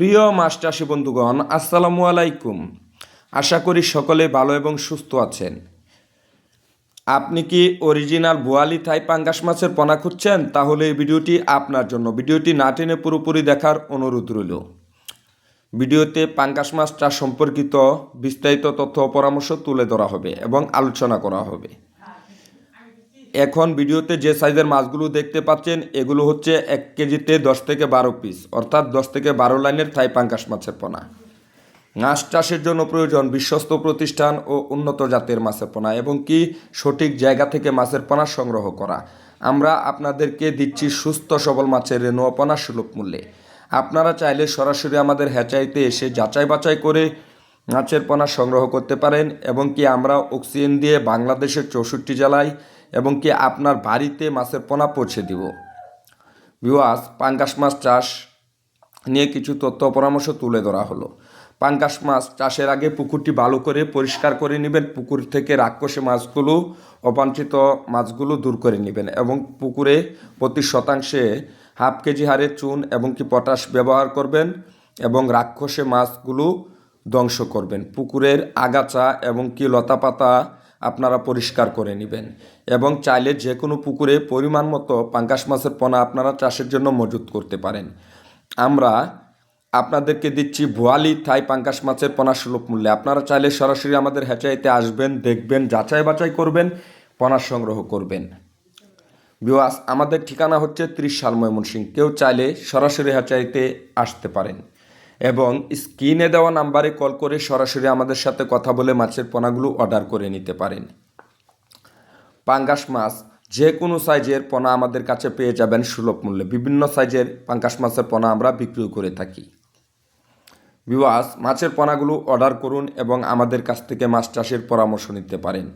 প্রিয় মাছ চাষি বন্ধুগণ, আসসালামু আলাইকুম। আশা করি সকলে ভালো এবং সুস্থ আছেন। আপনি কি অরিজিনাল বোয়ালি থাই পাঙ্গাস মাছের পোনা খুঁজছেন? তাহলে এই ভিডিওটি আপনার জন্য। ভিডিওটি না টেনে পুরোপুরি দেখার অনুরোধ রইল। ভিডিওতে পাঙ্গাস মাছ চাষ সম্পর্কিত বিস্তারিত তথ্য পরামর্শ তুলে ধরা হবে এবং আলোচনা করা হবে। এখন ভিডিওতে যে সাইজের মাছগুলো দেখতে পাচ্ছেন, এগুলো হচ্ছে এক কেজিতে দশ থেকে বারো পিস অর্থাৎ দশ থেকে বারো লাইনের থাই পাঙ্গাস মাছের পোনা। মাছ চাষের জন্য প্রয়োজন বিশ্বস্ত প্রতিষ্ঠান ও উন্নত জাতের মাছের পোনা এবং কি সঠিক জায়গা থেকে মাছের পোনা সংগ্রহ করা। আমরা আপনাদেরকে দিচ্ছি সুস্থ সবল মাছের রেণুয়া পোনা সুলভ মূল্যে। আপনারা চাইলে সরাসরি আমাদের হ্যাচাইতে এসে যাচাই বাছাই করে মাছের পোনা সংগ্রহ করতে পারেন এবং কি আমরা অক্সিজেন দিয়ে বাংলাদেশের চৌষট্টি জেলায় এবং কি আপনার বাড়িতে মাছের পোনা পৌঁছে দিব। ভিওয়াস পাঙ্গাস মাছ চাষ নিয়ে কিছু তথ্য পরামর্শ তুলে ধরা হলো। পাঙ্গাস মাছ চাষের আগে পুকুরটি ভালো করে পরিষ্কার করে নেবেন। পুকুর থেকে রাক্ষসে মাছগুলো, অবাঞ্ছিত মাছগুলো দূর করে নেবেন এবং পুকুরে প্রতি শতাংশে হাফ কেজি হারে চুন এবং কি পটাশ ব্যবহার করবেন এবং রাক্ষসে মাছগুলো ধ্বংস করবেন। পুকুরের আগাছা এবং কি লতাপাতা আপনারা পরিষ্কার করে নেবেন। এবং চাইলে যে কোনো পুকুরে পরিমাণ মতো পাঙ্গাস মাছের পোনা আপনারা চাষের জন্য মজুত করতে পারেন। আমরা আপনাদেরকে দিচ্ছি ভুয়ালি থাই পাঙ্গাস মাছের পোনা সুলভ মূল্যে। আপনারা চাইলে সরাসরি আমাদের হ্যাচাইতে আসবেন, দেখবেন, যাচাই বাছাই করবেন, পোনা সংগ্রহ করবেন। বিওয়াস আমাদের ঠিকানা হচ্ছে ত্রিশ সাল ময়মনসিং কেউ চাইলে সরাসরি হ্যাচাইতে আসতে পারেন। এবং স্ক্রিনে দেওয়া নাম্বারে কল করে সরাসরি আমাদের সাথে কথা বলে মাছের পোনাগুলো অর্ডার করে নিতে পারেন। পাঙ্গাস মাছ যে কোনো সাইজের পোনা আমাদের কাছে পেয়ে যাবেন সুলভ মূল্যে। বিভিন্ন সাইজের পাঙ্গাস মাছের পোনা আমরা বিক্রি করে থাকি। বিওয়াস মাছের পোনাগুলো অর্ডার করুন এবং আমাদের কাছ থেকে মাছ চাষের পরামর্শ নিতে পারেন।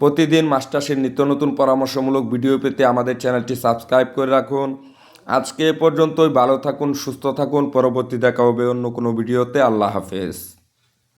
প্রতিদিন মাছ চাষের নিত্য নতুন পরামর্শমূলক ভিডিও পেতে আমাদের চ্যানেলটি সাবস্ক্রাইব করে রাখুন। আজকে এ পর্যন্তই, ভালো থাকুন, সুস্থ থাকুন, পরবর্তী দেখা হবে অন্য কোনো ভিডিওতে। আল্লাহ হাফেজ।